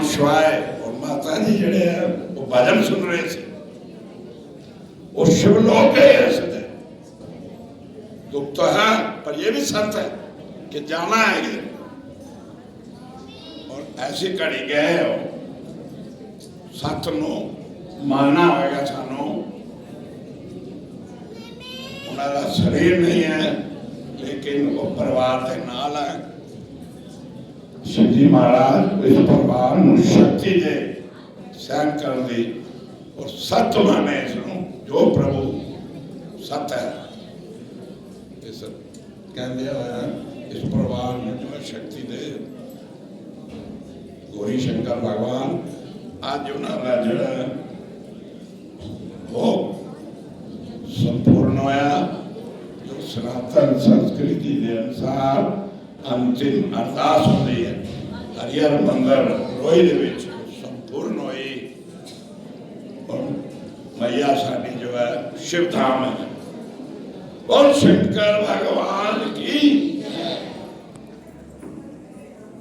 ਨਮः शिवाय और माता जी ਜਿਹੜੇ ਆ ਉਹ ਭਜਨ ਸੁਣ ਰਹੇ ਸੀ ਉਹ शिवलोक के स्थित है दुख तो है पर ये भी सत्य है कि जाना है ये और ऐसी घड़ी गए हो ਸੱਤ ਨੂੰ ਮੰਨਣਾ ਹੋਏਗਾ ਸਾਨੂੰ ਉਹਨਾਂ ਦਾ ਸਰੀਰ ਨਹੀਂ ਹੈ ਲੇਕਿਨ ਉਹ ਪਰਿਵਾਰ ਦੇ ਨਾਲ शिव जी महाराज, इस परिवार में शक्ति दे। सहन कर दी और सत्य मैं माने जो प्रभु सत है। इस कहते हैं। इस परिवार में जो है शक्ति दे। गौरी शंकर भगवान, आज उन्होंने जो है, वो संपूर्ण होया। जो सनातन संस्कृति के अनुसार अंतिम अरदास हुई है। हरिहर मंदिर रोई संपूर्ण हुई। मैया साड़ी जो है, शिवधाम है और शिवकर भगवान